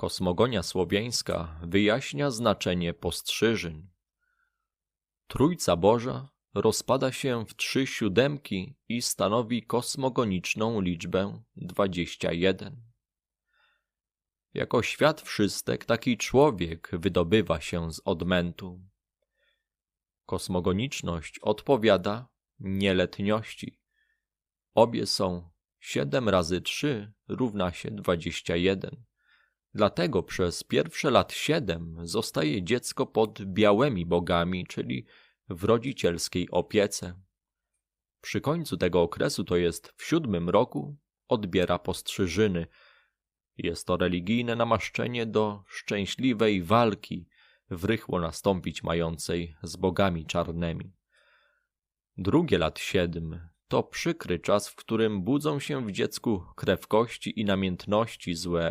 Kosmogonia słowiańska wyjaśnia znaczenie postrzyżyn. Trójca Boża rozpada się w trzy siódemki i stanowi kosmogoniczną liczbę 21. Jako świat wszystek taki człowiek wydobywa się z odmętu. Kosmogoniczność odpowiada nieletniości. Obie są 7 razy 3 równa się 21. Dlatego przez pierwsze lat 7 zostaje dziecko pod białymi bogami, czyli w rodzicielskiej opiece. Przy końcu tego okresu, to jest w siódmym roku, odbiera postrzyżyny. Jest to religijne namaszczenie do szczęśliwej walki w rychło nastąpić mającej z bogami czarnymi. Drugie lat siedm to przykry czas, w którym budzą się w dziecku krew kości i namiętności złe